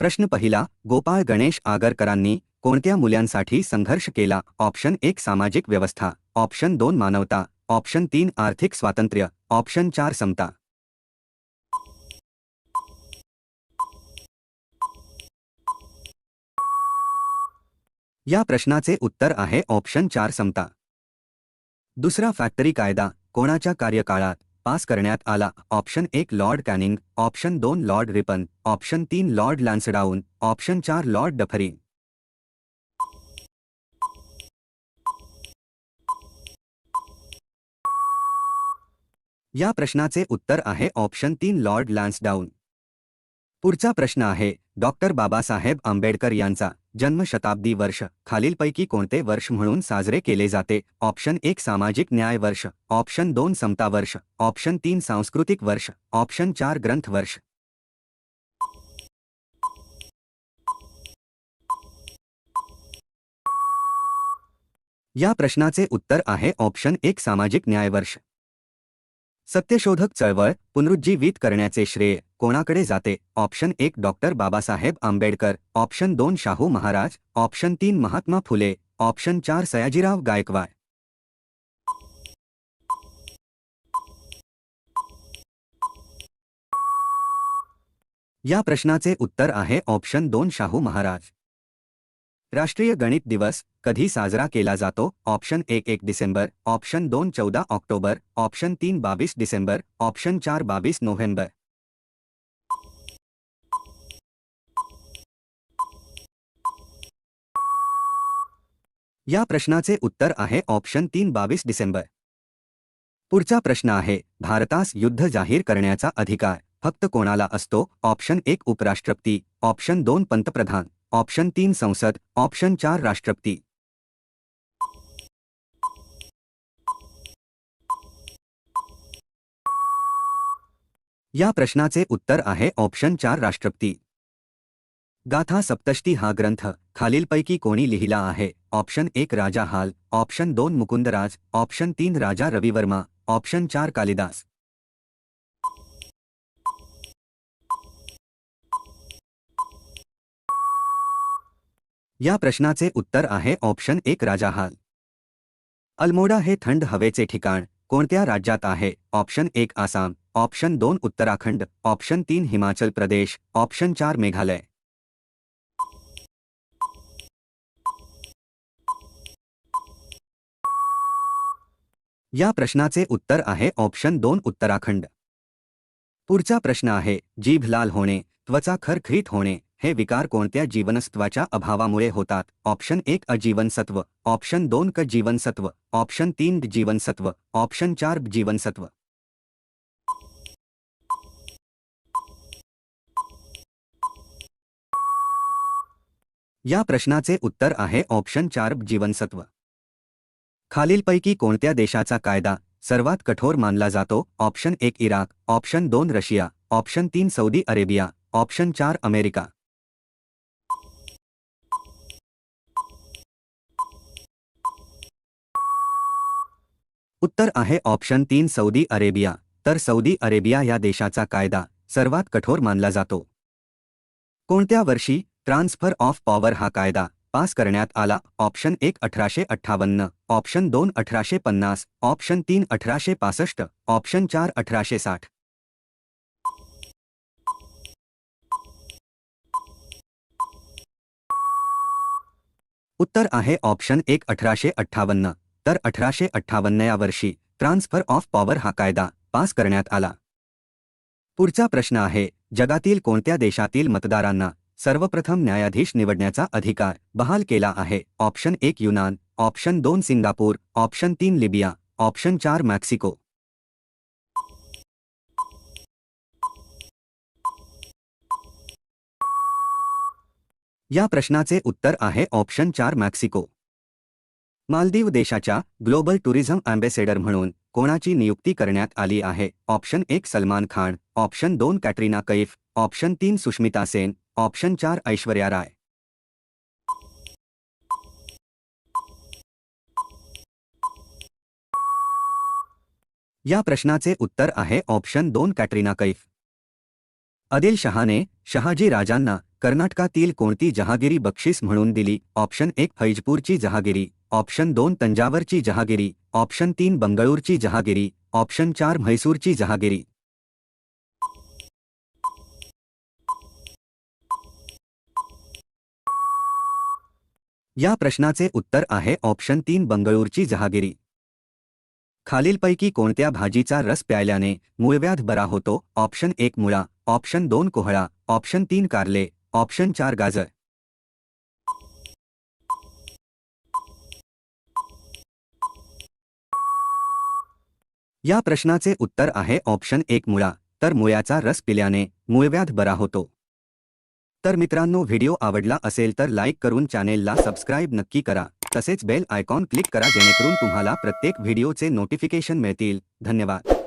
प्रश्न पहिला गोपाळ गणेश आगरकरांनी कोणत्या मुलांसाठी संघर्ष केला? ऑप्शन एक सामाजिक व्यवस्था. ऑप्शन दोन मानवता. ऑप्शन तीन आर्थिक स्वातंत्र्य. ऑप्शन चार समता. या प्रश्नाचे उत्तर आहे ऑप्शन चार समता. दुसरा फॅक्टरी कायदा कोणाच्या कार्यकाळात? पास करण्यात आला. ऑप्शन एक लॉर्ड कॅनिंग. ऑप्शन दोन लॉर्ड रिपन. ऑप्शन तीन लॉर्ड लॅन्सडाऊन. ऑप्शन चार लॉर्ड डफरी. या प्रश्नाचे उत्तर आहे. ऑप्शन तीन लॉर्ड लॅन्सडाऊन. पुढचा प्रश्न आहे. डॉक्टर बाबासाहेब आंबेडकर यांचा. जन्मशताब्दी वर्ष. खालीलपैकी कोणते वर्ष म्हणून साजरे केले जाते? ऑप्शन एक सामाजिक न्याय वर्ष. ऑप्शन दोन समता वर्ष. ऑप्शन तीन सांस्कृतिक वर्ष. ऑप्शन चार ग्रंथ वर्ष. या प्रश्नाचे उत्तर आहे ऑप्शन एक सामाजिक न्याय वर्ष. सत्यशोधक चळवळ पुनरुज्जीवित करण्याचे श्रेय कोणाकडे जाते? ऑप्शन एक डॉक्टर बाबासाहेब आंबेडकर. ऑप्शन दोन शाहू महाराज. ऑप्शन तीन महात्मा फुले. ऑप्शन चार सयाजीराव गायकवाड. या प्रश्नाचे उत्तर आहे ऑप्शन दोन शाहू महाराज. राष्ट्रीय गणित दिवस कधी साजरा केला जातो? ऑप्शन एक एक डिसेंबर. ऑप्शन दोन चौदा ऑक्टोबर. ऑप्शन तीन बावीस डिसेंबर. ऑप्शन चार बावीस नोव्हेंबर. या प्रश्नाचे उत्तर आहे ऑप्शन तीन बावीस डिसेंबर. पुढचा प्रश्न आहे भारतास युद्ध जाहीर करण्याचा अधिकार फक्त कोणाला असतो? ऑप्शन एक उपराष्ट्रपती. ऑप्शन दोन पंतप्रधान. ऑप्शन तीन संसद ऑप्शन चार राष्ट्रपती. या प्रश्नाचे उत्तर आहे ऑप्शन चार राष्ट्रपती. गाथा सप्तष्टी हा ग्रंथ खालीलपैकी कोणी लिहिला आहे. ऑप्शन एक राजा हाल ऑप्शन दोन मुकुंदराज ऑप्शन तीन राजा रविवर्मा ऑप्शन चार कालिदास. या प्रश्नाचे उत्तर आहे ऑप्शन एक राजा हाल अल्मोडा हे थंड हवेचे ठिकाण, कोणत्या राज्यात आहे? ऑप्शन एक आसाम, ऑप्शन दोन उत्तराखंड, ऑप्शन तीन हिमाचल प्रदेश, ऑप्शन चार मेघालय. या प्रश्नाचे उत्तर आहे ऑप्शन दोन उत्तराखंड. पुढचा प्रश्न आहे, जीभ लाल होणे, त्वचा खरखरीत होणे हे विकार कोणत्या जीवनसत्वाच्या अभावामुळे होतात? ऑप्शन एक अजीवनसत्व. ऑप्शन दोन क जीवनसत्व ऑप्शन तीन जीवनसत्व. ऑप्शन चार जीवनसत्व. या प्रश्नाचे उत्तर आहे ऑप्शन चार जीवनसत्व. खालीलपैकी कोणत्या देशाचा कायदा सर्वात कठोर मानला जातो? ऑप्शन एक इराक. ऑप्शन दोन रशिया. ऑप्शन तीन सौदी अरेबिया. ऑप्शन चार अमेरिका. उत्तर आहे ऑप्शन तीन सौदी अरेबिया. तर सौदी अरेबिया या देशाचा कायदा सर्वात कठोर मानला जातो. कोणत्या वर्षी ट्रान्सफर ऑफ पॉवर हा कायदा पास करण्यात आला? ऑप्शन एक अठराशे अठ्ठावन्न ऑप्शन दोन अठराशे पन्नास ऑप्शन तीन अठराशे पासष्ट ऑप्शन चार अठराशे साठ. उत्तर आहे ऑप्शन एक अठराशे अठ्ठावन्न तर अठराशे अठ्ठावन्न या वर्षी ट्रान्सफर ऑफ पॉवर हा कायदा पास करण्यात आला. पुढचा प्रश्न आहे जगातील कोणत्या देशातील मतदारांना सर्वप्रथम न्यायाधीश निवडण्याचा अधिकार बहाल केला आहे? ऑप्शन एक युनान ऑप्शन दोन सिंगापूर ऑप्शन तीन लिबिया ऑप्शन चार मॅक्सिको. या प्रश्नाचे उत्तर आहे ऑप्शन चार मॅक्सिको. मालदीव देशाच्या ग्लोबल टुरिझम अँबेसेडर म्हणून कोणाची नियुक्ती करण्यात आली आहे? ऑप्शन एक सलमान खान ऑप्शन दोन कॅटरीना कैफ ऑप्शन तीन सुष्मिता सेन ऑप्शन चार ऐश्वर्या राय. या प्रश्नाचे उत्तर आहे ऑप्शन दोन कॅटरीना कैफ. आदिल शहाने शहाजी राजांना कर्नाटकातील कोणती जहागिरी बक्षीस म्हणून दिली? ऑप्शन एक फैजपूरची जहागिरी. ऑप्शन दोन तंजावरची जहागिरी. ऑप्शन तीन बंगळूरची जहागिरी. ऑप्शन चार म्हैसूरची जहागिरी. या प्रश्नाचे उत्तर आहे ऑप्शन तीन बंगळूरची जहागिरी. खालीलपैकी कोणत्या भाजीचा रस प्यायल्याने मूळव्याध बरा होतो? ऑप्शन एक मुळा. ऑप्शन दोन कोहळा. ऑप्शन तीन कारले. ऑप्शन चार गाजर. या प्रश्नाचे उत्तर आहे ऑप्शन एक मुळा. तर मुळ्याचा रस पिल्याने मूळव्याध बरा होतो. तर मित्रांनो व्हिडिओ आवडला असेल तर लाईक करून चॅनेलला सबस्क्राईब नक्की करा. तसेच बेल आयकॉन क्लिक करा जेणेकरून तुम्हाला प्रत्येक व्हिडिओचे नोटिफिकेशन मिळतील. धन्यवाद.